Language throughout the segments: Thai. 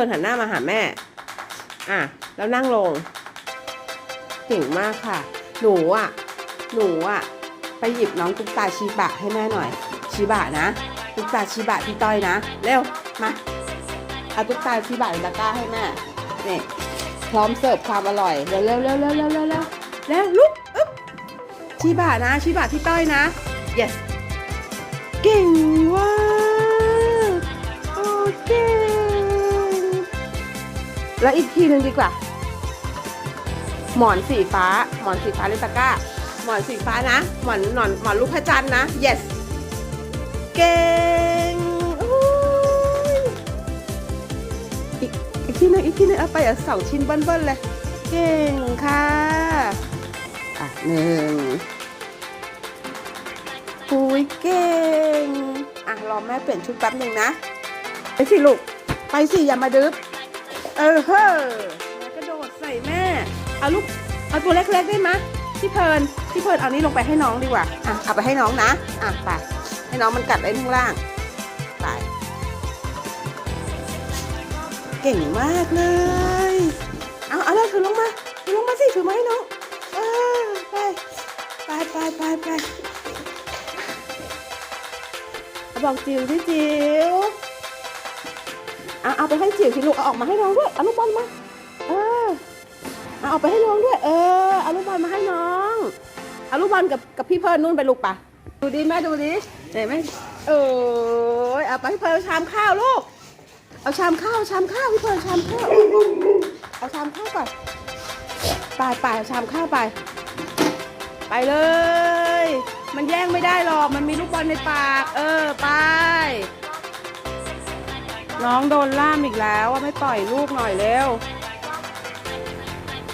ฟิร์นหันหน้ามาหาแม่ อะ แล้วนั่งลงเก่งมากค่ะ หนูอะ หนูอะ ไปหยิบน้องตุ๊กตาชีบะให้แม่หน่อย ชีบะนะ ตุ๊กตาชีบะพี่ต้อยนะ เร็ว มาเอาตุ๊กตาชีบะตะกร้าให้แม่นี่พร้อมเสิร์ฟความอร่อย เร็วเร็วเร็วเร็วเร็วเร็วเร็วเร็วลุกอึ๊บชีบะนะ ชีบะพี่ต้อยนะ yes เก่งว่า แล้วอีกทีหนึ่งดีกว่า หมอนสีฟ้า หมอนสีฟ้าในตะก้า หมอนสีฟ้านะ หมอนหมอนหมอนลูกพระจันทร์นะ yes เก่งอ้ยอีกอีกทีหนึงอีกทีหนึงเอาไปอะสองชิ้นเบิ้ลๆเลย เก่งค่ะ อะหนึ่งปุยเก่ง อะรอแม่เปลี่ยนชุดแป๊บหนึ่งนะ ไปสิลูก ไปสิอย่ามาดึก เออเฮ้อแม่กระโดดใส่แม่ เอาลูก เอาตัวเล็กๆได้ไหมพี่เพลินพี่เพลินเอานี้ลงไปให้น้องดีกว่า อะ เอาไปให้น้องนะ อะ ไป ให้น้องมันกัดได้ข้างล่าง ไป เก่งมากเลย เอาเอาเลยถือลงมา ถือลงมาสิ ถือมาให้น้องเออไป ไปไปไปไปบอกจิ๋วที่จิ๋ว เอาเอาไปให้จิ๋วสิลูกเอาออกมาให้น้องด้วยเอาลูกบอลมาเออเอาเอาไปให้น้องด้วย เออเอาลูกบอลมาให้น้องเอาลูกบอลกับกับพี่เพิร์นนู่นไปลูกปะดูดิแม่ดูดิเห็นไหมเออเอาไปให้เพิร์นเอาชามข้าวลูกเอาชามข้าวชามข้าวพี่เพิร์นชามข้าวเอาชามข้าวก่อนไปไปเอาชามข้าวไป ไปเลย มันแย่งไม่ได้หรอกมันมีลูกบอลในปาก เออไป น้องโดนล่ามอีกแล้วว่าไม่ปล่อยลูกหน่อยเร็ว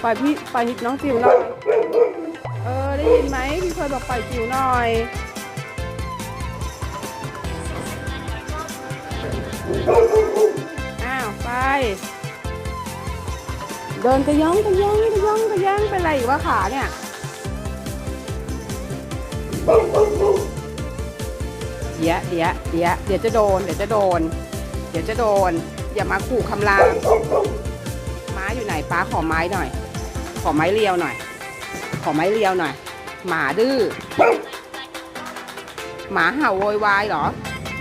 ปล่อยพี่ปล่อยน้องจิ๋วหน่อย เออได้ยินไหมพี่เคยบอกปล่อยจิ๋วหน่อยอ้าวไป เดินกระย่องกระย่องกระย่องกระย่องเป็นไรอีกวะขาเนี่ยเดี๋ยวเดี๋ยวเดี๋ยวเดี๋ยวจะโดน เดี๋ยวจะโดน ดี๋ยวจะโดน อย่ามาขู่คำราม ม้าอยู่ไหนป้าขอไม้หน่อย ขอไม้เรียวหน่อย ขอไม้เรียวหน่อย หมาดื้อ หมาเห่าโวยวายเหรอ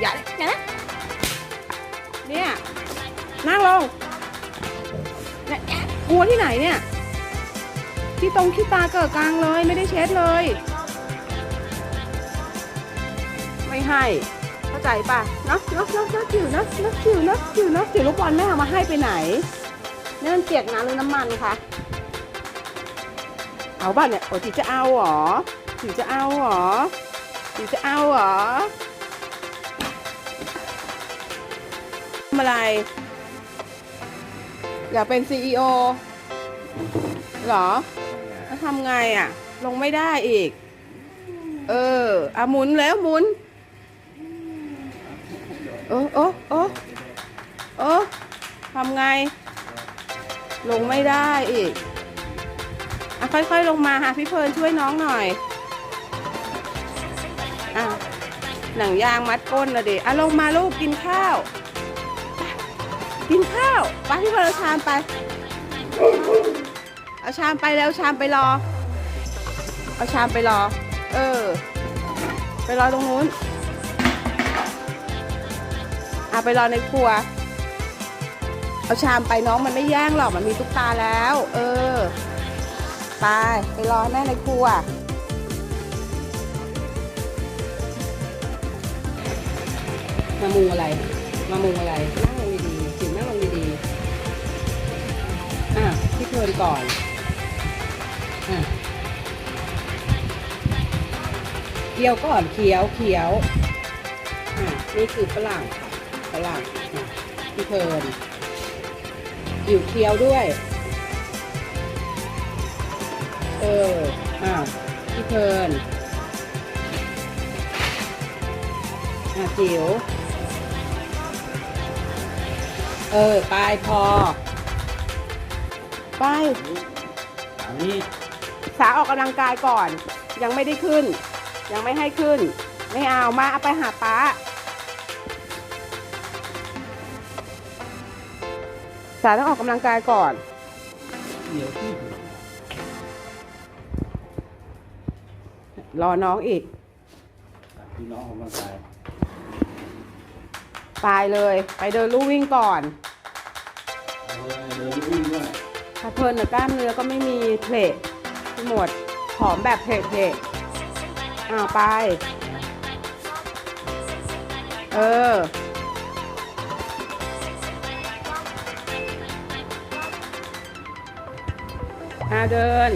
อย่าอย่านะเนี่ยนั่งลงกลัวที่ไหนเนี่ยที่ตรงขี้ตาเกิดกลางเลยไม่ได้เช็ดเลย ไม่ให้ ใจป่ะเนาะเนาะเนาะเนาะจิ๋วเนาะเนาะจิ๋วเนาะจิ๋วเนาะจิ๋วลูกบอลแม่เอามาให้ไปไหนนี่มันเปียกน้ำหรือน้ำมันคะเอาบ้านเนี่ยโอ้จิ๋วจะเอาเหรอจิ๋วจะเอาเหรอจิ๋วจะเอาเหรอทำอะไร อยากเป็นซีอีโอเหรอแล้วทำไงอะ ลงไม่ได้อีก เอออะหมุนแล้วหมุน ออเออเออเออทำไง ลงไม่ได้อีกอะค่อยๆลงมาค่ะพี่เพลินช่วยน้องหน่อยอะหนังยางมัดก้นนะเด็กอะลงมาลูกกินข้าว กินข้าวไปพี่เพลินเอาชามไป เอาชามไปแล้วชามไปรอ เอาชามไปรอ เออ ไปรอตรงนู้น อะไปรอในครัว เอาชามไปน้องมันไม่แย่งหรอกมันมีตุ๊กตาแล้ว เออ ไปไปรอแม่ในครัวมามุงอะไร มามุงอะไร นั่งลงดีๆจิ๋วนั่งลงดีๆอะพี่เพลินก่อนอะเคี้ยวก่อนเคี้ยวเคี้ยวอะนี่คือฝรั่ง ฝรั่งอะพี่เพลินอยู่เคี้ยวด้วย เออ อ้าวพี่เพลินอะจิ๋วเออไปพอไปอันนี้สาออกกำลังกายก่อน ยังไม่ได้ขึ้น ยังไม่ให้ขึ้น ไม่เอามาเอาไปหาป้า สายต้องออกกำลังกายก่อน เดี๋ยวที่รอน้องอีก พี่น้องออกกำลังกายไปเลย ไปเดินลู่วิ่งก่อนเอาเลยเดินวิ่งด้วยถ้าเพลินน่ะกล้ามเนื้อก็ไม่มีเพลทหมดผอมแบบเพลทเพลทอ้าวไป เออ อาเดิน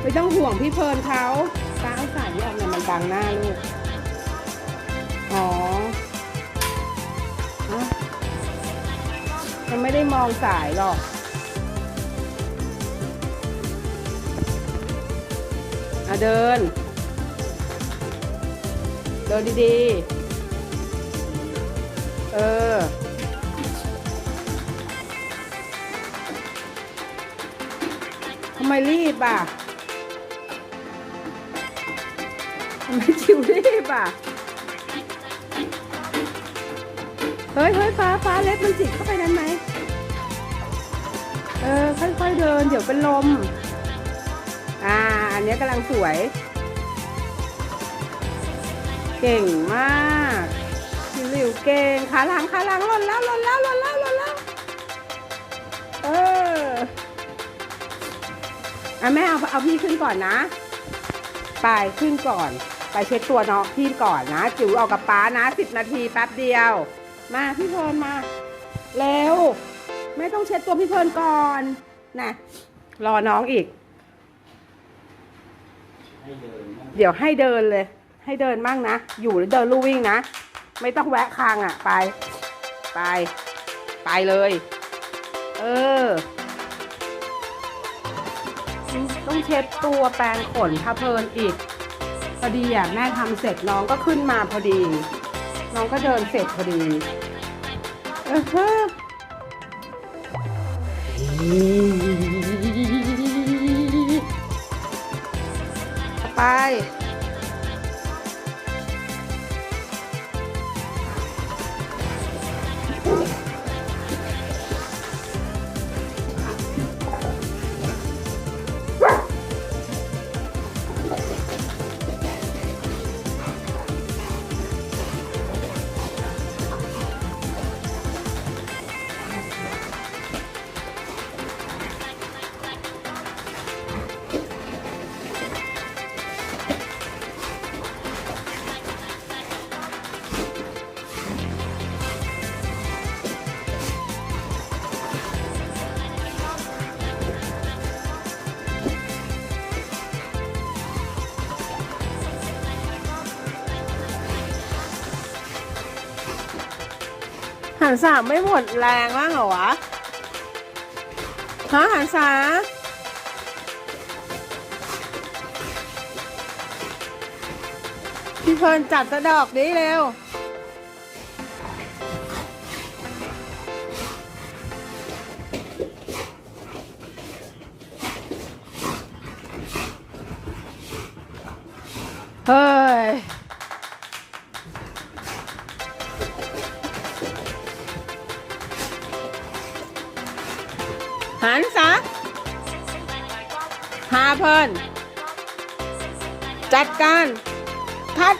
ไม่ต้องห่วงพี่เพลินเขาตาเอาสายนี่ออกหน่ยมันบังหน้าลูก อ๋อฮะมันไม่ได้มองสายหรอกอะเดิน เดินดีๆ เออ ทำไมรีบอะทำไมจิวรีบอะ เฮ้ยเฮ้ยฟ้าฟ้าเล็บมันจิกเข้าไปนั้นไหม เออ ค่อยๆเดิน เดี๋ยวเป็นลม อ่า อันนี้กำลังสวย เก่งมากจิวเก่ง ขาหลังขาหลังหล่นแล้วหล่นแล้วหล่นแล้วหล่นแล้ว เออ อะแม่เอาเอาพี่ขึ้นก่อนนะไปขึ้นก่อน ไปเช็ดตัวน้องพี่ก่อนนะ จิ๋วเอากับป้านะสิบนาทีแป๊บเดียว มาพี่เพลินมาเร็วไม่ต้องเช็ดตัวพี่เพลินก่อนนะรอน้องอีกให้เดินนะเดี๋ยวให้เดินเลย ให้เดินมั่งนะ อยู่แล้วเดินลู่วิ่งนะ ไม่ต้องแวะคางอะ ไป ไป ไปเลย เออ ต้องเช็ดตัวแปรงขนพาเพลินอีก พอดีอะแม่ทำเสร็จน้องก็ขึ้นมาพอดี น้องก็เดินเสร็จพอดีเออไป หันสามไม่หมดแรงบ้างเหรอวะฮะหันสาพี่เพลินจัดสะดอกนี้เร็ว หันซะหาเพลินจัดการคัด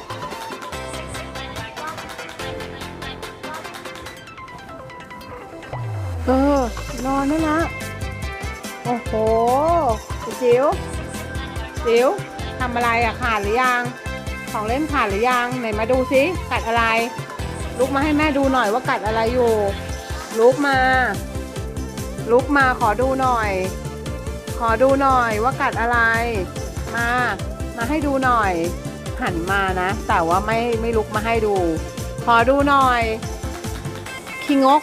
เออนอนนั่นนะโอ้โหจิ๋วจิ๋วทำอะไรอะขาดหรือยัง ของเล่นขาดหรือยัง ไหนมาดูสิกัดอะไร ลุกมาให้แม่ดูหน่อยว่ากัดอะไรอยู่ ลุกมา ลุกมาขอดูหน่อย ขอดูหน่อยว่ากัดอะไร มา มาให้ดูหน่อย หันมานะ แต่ว่าไม่ไม่ลุกมาให้ดู ขอดูหน่อยคิงก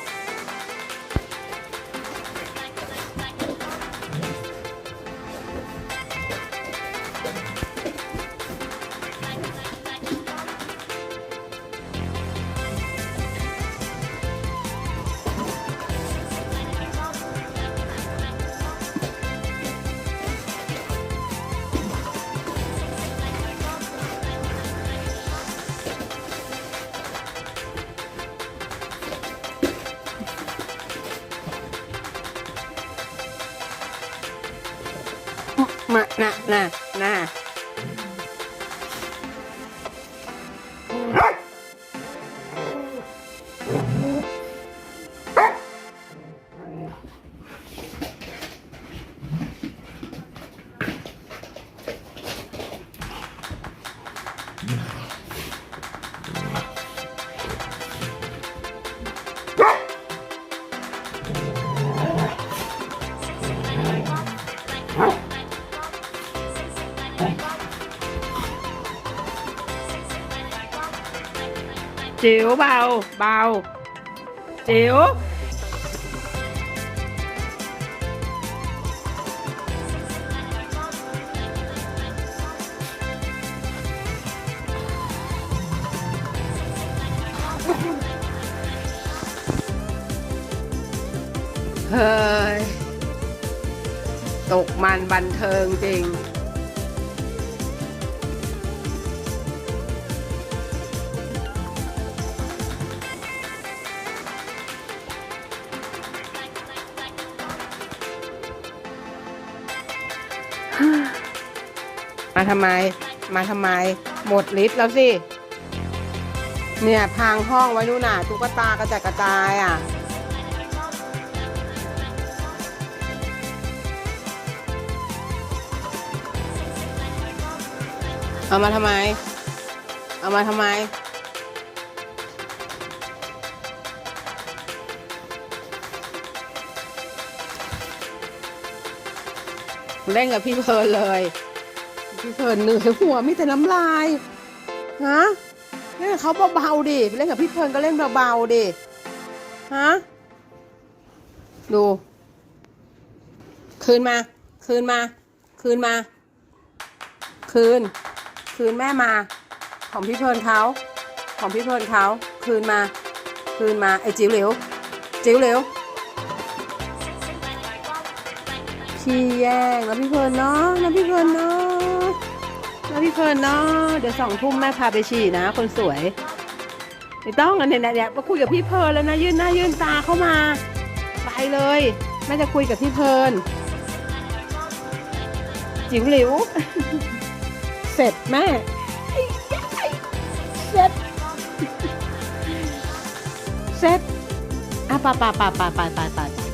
มาน่ะน่ จิ๋วเบาเบาจิ๋วเฮ้ย ตกมันบันเทิงจริง มาทำไม มาทำไม หมดฤทธิ์แล้วสิ เนี่ยพางห้องไว้นู่นน่ะตุ๊กตากระจัดกระจายอะ เอามาทำไม เอามาทำไมเล่นกับพี่เพลินเลย พี่เพลินเหนื่อยหัวมีแต่น้ำลายฮะเล่นกับเขาเบาๆดิเล่นกับพี่เพลินก็เล่นเบาๆดิฮะดูคืนมา คืนมา คืนมา คืน คืนแม่มา ของพี่เพลินเขาของพี่เพลินเขาคืนมา คืนมาไอ้จิ๋วเหลวจิ๋วเหลวพี่แย่งแล้วพี่เพลินเนาะแล้วพี่เพลินเนาะ แล้วพี่เพลินเนาะเดี๋ยวสองทุ่มแม่พาไปฉี่นะ คนสวยไม่ต้องอันเนี่ยเนี่ยมาคุยกับพี่เพลินแล้วนะยื่นหน้ายื่นตาเข้ามา ไปเลยแม่จะคุยกับพี่เพลินจิ๋วหลิว เสร็จแม่เสร็จเสร็จอะไปไปไปไปไปไปไป